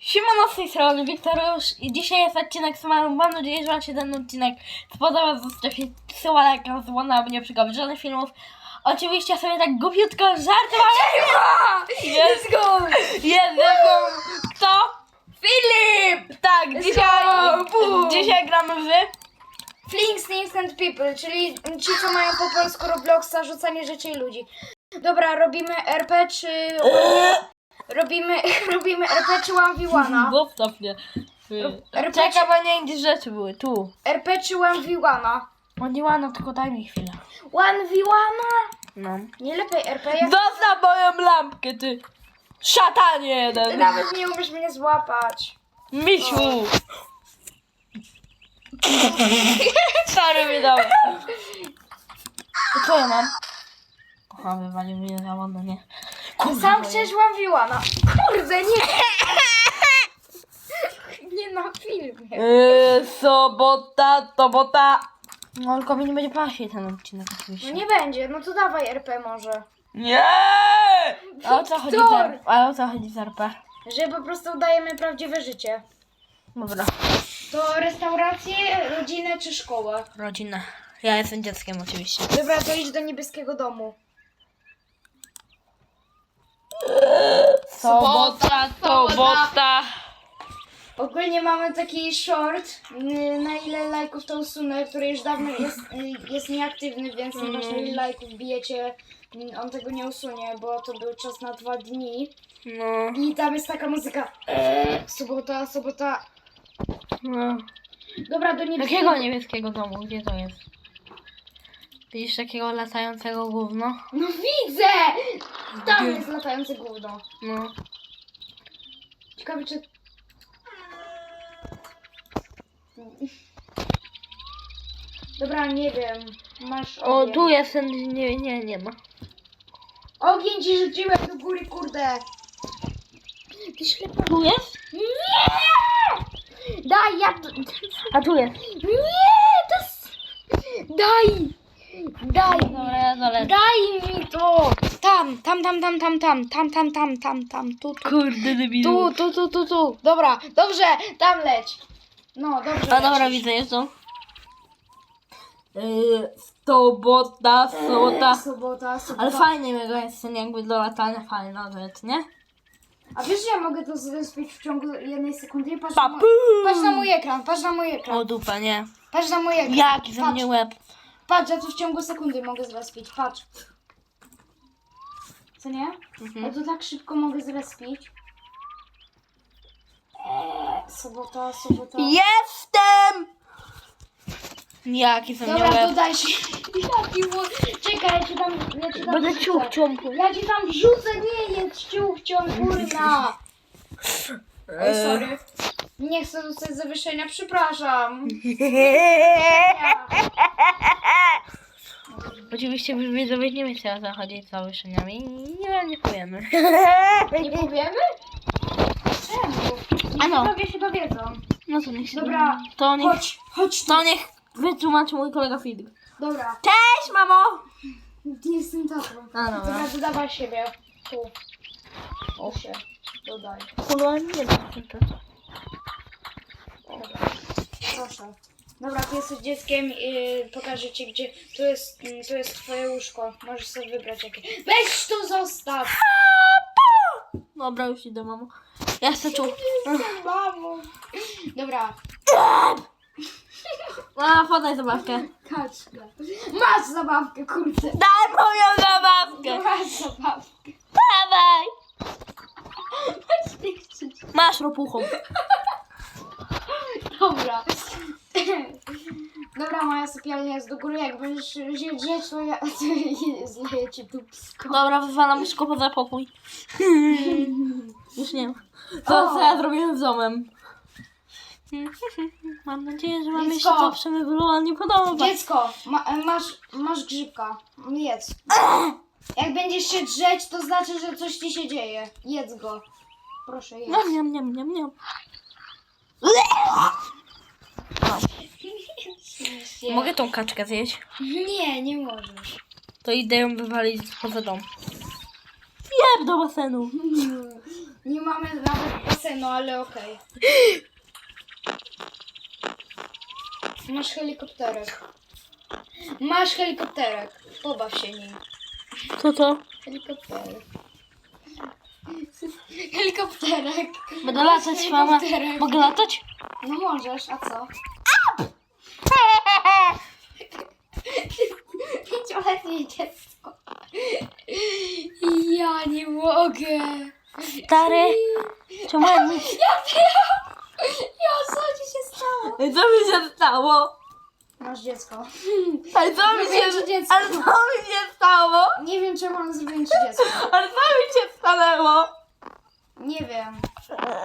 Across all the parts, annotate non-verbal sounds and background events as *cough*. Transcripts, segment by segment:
Siemano z tej strony Wiktorusz i dzisiaj jest odcinek z. Mam nadzieję, że Wam się ten odcinek spodobał. Zostawcie suba, lajka, dzwona, aby nie przegapić żadnych filmów. Oczywiście sobie tak głupiutko żartowałem. Jest go! Jest mną kto? Filip! Tak, dzisiaj, dzisiaj gramy w... Flinks Instant People, czyli ci, co mają po polsku Robloxa, rzucanie rzeczy i ludzi. Dobra, robimy RP czy... robimy, *laughs* robimy RP czy 1v1? Zostaw mnie. RP Czekaj, bo nie inne rzeczy były. Tu. RP czy 1v1? O nie ładno, tylko daj mi chwilę. 1v1? No. Nie lepiej RP, jak Zostaw moją lampkę, ty! Szatanie ty jeden! nawet nie umiesz mnie złapać. Misiu! *laughs* Stary mi dał. *laughs* Co ja mam? Aha, wywalił mnie za ładno, nie? Sam chcesz 1v1? Kurde, nie. *laughs* Nie na filmie. Yy, sobota, sobota. No, tylko mi nie będzie pasić ten odcinek No oczywiście. nie będzie, no to dawaj RP może. Nie! A o co chodzi z Wiktor! RP? A o co chodzi? Że po prostu udajemy prawdziwe życie. Dobra. To restauracje, rodzinę czy szkołę? Rodzinę. Ja jestem dzieckiem oczywiście. Dobra, to idź do niebieskiego domu. Sobota, sobota. Ogólnie mamy taki short, y, na ile lajków to usunę, który już dawno jest, y, jest nieaktywny, więc nieważne ile lajków bijecie, y, on tego nie usunie, bo to był czas na dwa dni. No, I tam jest taka muzyka. Eee, sobota, sobota. no. Dobra, do niebieskiego. Jakiego niebieskiego domu? Gdzie to jest? Widzisz takiego latającego gówno? No widzę! Tam jest latające gówno. No. Ciekawe czy... Dobra, nie wiem. Masz O, ogień. tu jest ten, nie, nie, nie ma. Ogień ci rzuciłem do góry, kurde. Ty ślepa. Tu jest? Nie! Daj, ja... A tu jest. Nie! To jest... Daj! Daj! Dobra, ja zalecę. Daj mi to! Tam, tam, tam, tam, tam, tam, tam, tam, tam, tam, tam, tu, tu. Kurde, debilu. Tu, tu, tu, tu, tu. Dobra, dobrze, tam leć. No, dobrze. A dobra, lecisz. widzę, jest to. Yy, sobota, sobota. Sobota, sobota. Ale fajnie mego jest ten jakby do latania fajna rzecz, nie? A wiesz, że ja mogę to zrespić w ciągu jednej sekundy? Patrz, Pa, na, patrz na mój ekran, patrz na mój O ekran. dupa, nie. Patrz na mój ekran. Jaki ze patrz, mnie łeb. patrz, ja to w ciągu sekundy mogę zrespić, patrz. Co nie? Mhm. Ja to tak szybko mogę zrespić. Eee, sobota, sobota. Jestem! Jaki ze mnie Dobra, łeb. dodaj się. *laughs* Jaki. Czekaj, ja ci tam, ja ci tam Będę wrzucę. ciuchcią. Ja ci tam wrzucę, nie jest ciuchcią, kurna. Oj, sorry. Nie chcę dostać zawieszenia, przepraszam. Ja. *laughs* Oczywiście widzowie nie wiecie o co chodzi z zawieszeniami i nie wam nie powiemy. *laughs* Nie powiemy? Czemu? A no. Widzowie się dowiedzą. No to niech się... Dobra, To niech... chodź, chodź. To niech wytłumaczy mój kolega Filip. Dobra, Cześć, mamo! jestem tatą. A, dobra. Dobra, dodawaj siebie. Tu. O się. Dodaj. Kurwa, nie się to. Dobra. Proszę. Dobra, ty jesteś dzieckiem i pokażę ci gdzie. Tu jest, mm, tu jest twoje łóżko. Możesz sobie wybrać jakie. Weź to zostaw! Dobra, już idę, mamo. Ja chcę tu. Mamo. Dobra. A, podaj zabawkę. Kaczka. Masz zabawkę, kurde. Daj moją zabawkę! Masz zabawkę. Dawaj! Masz ropuchą. Dobra. *laughs* Dobra, moja sypialnia jest do góry. Jak będziesz się drzeć, to ja to zleję ci dupsko. Dobra, wywalam wszystko poza pokój. *laughs* Już nie ma. To co ja zrobiłem z domem. *laughs* Mam nadzieję, że wam się Dziecko. to przemyślanie podoba. Dziecko, ma, masz, masz grzybka. Jedz. Jak będziesz się drzeć, to znaczy, że coś ci się dzieje. Jedz go. Proszę, jedz. Niam, niam, niam, niam, niam. Mogę tą kaczkę zjeść? Nie, nie możesz. To idę ją wywalić poza dom. Jeb do basenu. Nie mamy nawet basenu, ale okej. Masz helikopterek. Masz helikopterek. Pobaw się nim. Co to? Helikopterek. Helikopterek. Będę latać, mama. Helikopterek. Mogę latać? No możesz, a co? Pięcioletnie dziecko. Ja nie mogę. Stary. Czemu ja nic? Ja wiem! Ja, co ci się stało? Co mi się stało? Masz dziecko. Ale co mi Zrobiłem ci dziecko. Ale co mi się stało? Nie wiem, czemu zrobił ci dziecko. Ale co mi się stanęło? Nie wiem.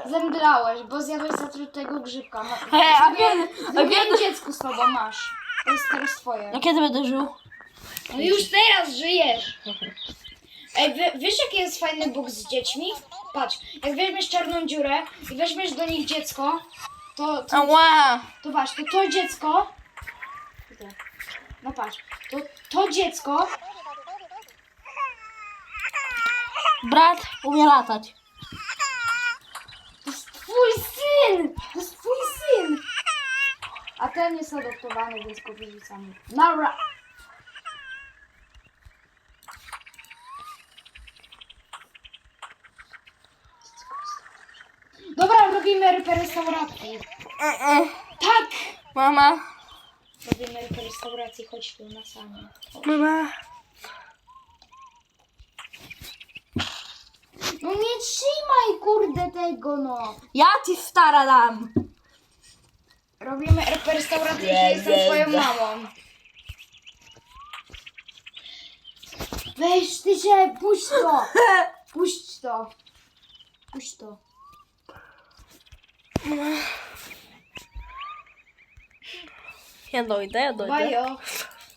Zemdlałeś, bo zjadłeś zatrutego grzybka. Ma- Hej, a kiedy? A Zrobiłem kiedy? dziecko z tobą, masz. To jest teraz twoje. A kiedy będę żył? No już teraz żyjesz. Ej, wie, wiesz jaki jest fajny bóg z dziećmi? Patrz, jak weźmiesz czarną dziurę i weźmiesz do nich dziecko, to, to, Ała! to patrz, to to dziecko... No patrz, to, to dziecko... Brat umie latać. To jest twój syn! To jest twój syn! A ten jest adoptowany, więc go wyrzucamy. Nara! Dobra, robimy RP restauracji. Tak! Mama. Robimy RP restauracji, chodź tu na sami. Mama. No nie trzymaj kurde tego no! Ja ci stara dam. Robimy RP restauracji, że jestem twoją mamą. Weź ty się, puść to! *laughs* Puść to! Puść to. Ja dojdę, ja dojdę. Bajo.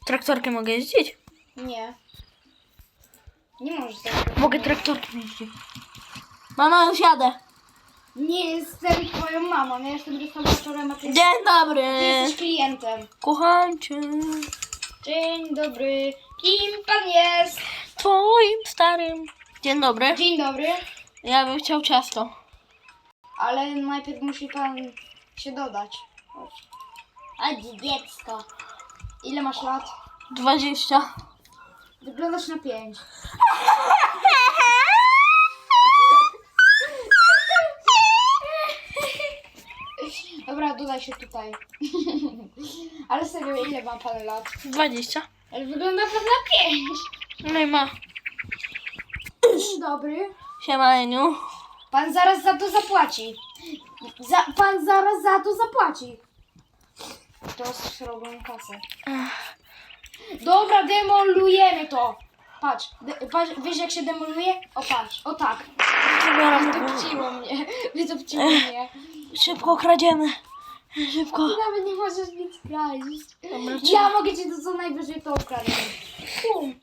Traktorkiem mogę jeździć? Nie. Nie możesz tak. Mogę traktorkiem jeździć. Mama, już jadę. Nie jestem twoją mamą, ja jestem restauratorem, a ty, Dzień dobry. jesteś klientem. Kocham cię. Dzień dobry. Kim pan jest? Twoim starym. Dzień dobry. Dzień dobry. Ja bym chciał ciasto. Ale najpierw musi pan się dodać. Chodź. A dziecko. Ile masz lat? 20. Wyglądasz na pięć. Dobra, dodaj się tutaj. *laughs* Ale serio, ile ma pan lat? 20. Ale wygląda pan na pięć. No i ma. Dzień dobry. Siema, Eniu. Pan zaraz za to zapłaci. Za, pan zaraz za to zapłaci. To robią kasę. Dobra, demolujemy to. Patrz, de, patrz, wiesz jak się demoluje? O patrz, o tak. Wydupciło mnie, wydupciło *laughs* mnie. Szybko kradziemy. Szybko. Ty nawet nie możesz nic kraść. Ja mogę ci to co najwyżej to ukradnąć. Pum.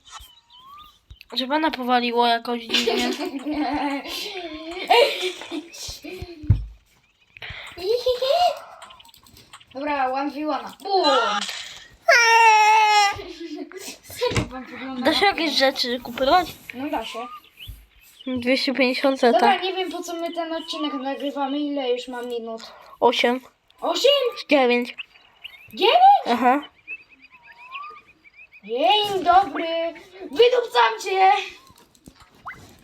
Że pana powaliło jakoś dziwnie. *laughs* Dobra, one v one. Bum. Serio wygląda Da się jakieś rzeczy kupować? No da się. 250 Dobra, zeta. nie wiem po co my ten odcinek nagrywamy. Ile już mam minut? 8. Osiem? 9. Dziewięć? Aha. Dzień dobry. Wydupcam cię.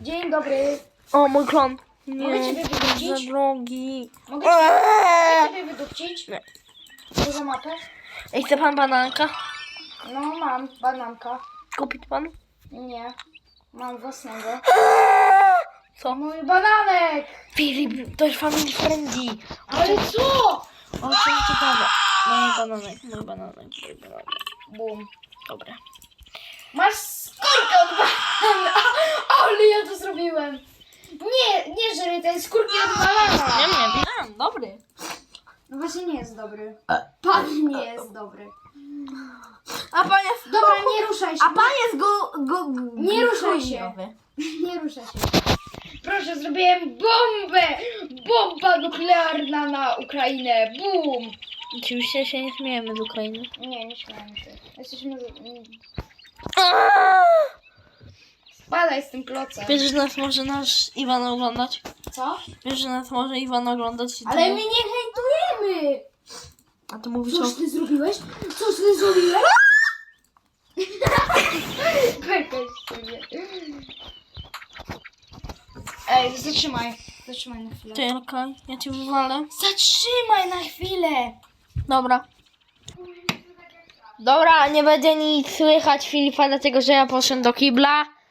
Dzień dobry. O, mój klon. Mogę ciebie za wydupcić? drogi. Mogę cię, mogę ciebie wydupcić? Nie. Co za mapę? Ej, chce pan bananka? No mam, bananka. Kupić pan? Nie. Mam własnego. Co? Mój bananek! Filip, to jest family friendly. Ale co? O, co ciekawe. Mój bananek, mój bananek, mój bananek. Bum. Dobra. Masz skórkę od banana! *laughs* Ale ja to zrobiłem! Nie, nie żery tej skórki od banana! Nie, nie, wiem, dobry. No właśnie nie jest dobry. Pan nie jest dobry. A pan jest... Dobra, nie ruszaj się. A pan jest go... go, go Nie ruszaj się. chujowy. *laughs* Nie ruszaj się. Proszę, zrobiłem bombę! Bomba nuklearna na Ukrainę! Bum! Oczywiście się nie śmiejemy z Ukrainy. Nie, nie śmiałem się. Jesteśmy... z- mm. Spadaj z tym klocem. Wiesz, że nas może nasz Iwan oglądać? Co? Wiesz, że nas może Iwan oglądać? i Ale to- my nie hejtujemy! A ty mówisz o... Coś ty zrobiłeś? Coś ty zrobiłeś? *laughs* Sobie. Ej, zatrzymaj. Zatrzymaj na chwilę. Czekaj, ja cię wywalę. Zatrzymaj na chwilę! Dobra. Dobra, nie będzie nic słychać Filipa, dlatego że ja poszedłem do kibla.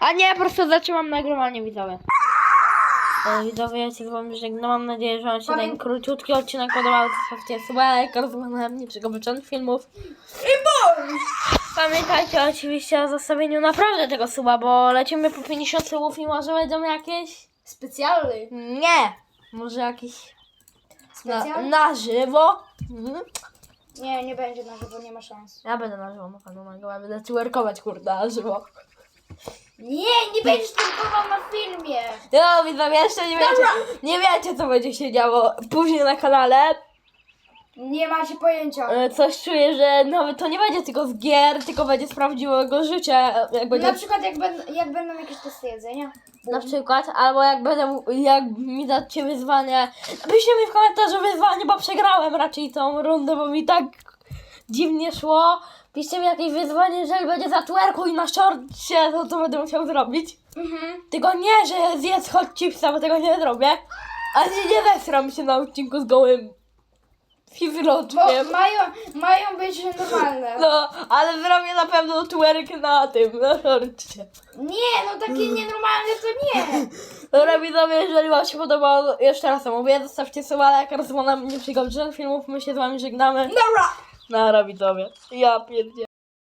A nie, po prostu zaczęłam nagrywanie, widzowie. E, Widzowie, ja się z wami żegnam. Mam nadzieję, że wam się ten króciutki odcinek podobał. Zostawcie suba, rozmawiam nieprzygotowionych filmów. Pamiętajcie oczywiście o zostawieniu naprawdę tego suba, bo lecimy po 50 subów i może będą jakieś... Specjalny. Nie! Może jakieś... Na, Specjalny? na żywo. Mhm. Nie, nie będzie na żywo, nie ma szans. Ja będę na żywo, na pewno nagrała, będę twerkować, kurde, na żywo. Nie, nie będziesz tylko na filmie. No, widzowie, jeszcze nie wiecie, nie wiecie, co będzie się działo później na kanale. Nie macie pojęcia. E, Coś czuję, że nawet to nie będzie tylko z gier, tylko będzie z prawdziwego życia, jak będzie... Na przykład jak, będą, jak będą jakieś testy jedzenia. Na przykład, albo jak będę, jak mi dacie wyzwanie, napiszcie mi w komentarzu wyzwanie, bo przegrałem raczej tą rundę, bo mi tak dziwnie szło. Piszcie mi jakieś wyzwanie, jeżeli będzie za twerku i na shortcie, to to będę musiał zrobić. Mhm. Tylko nie, że zjedz hot chipsa, bo tego nie zrobię. Ani nie zesram się na odcinku z gołym Bo fizroczkiem. mają, mają być normalne. No, ale zrobię na pewno twerk na tym, na shortcie. Nie, no takie nienormalne to nie. Dobra widzowie, jeżeli wam się podobało, jeszcze raz to mówię, zostawcie suba, jak rozmona mnie przygotowanych filmów, my się z wami żegnamy. Dobra. Nara widzowie. Ja pierdzie.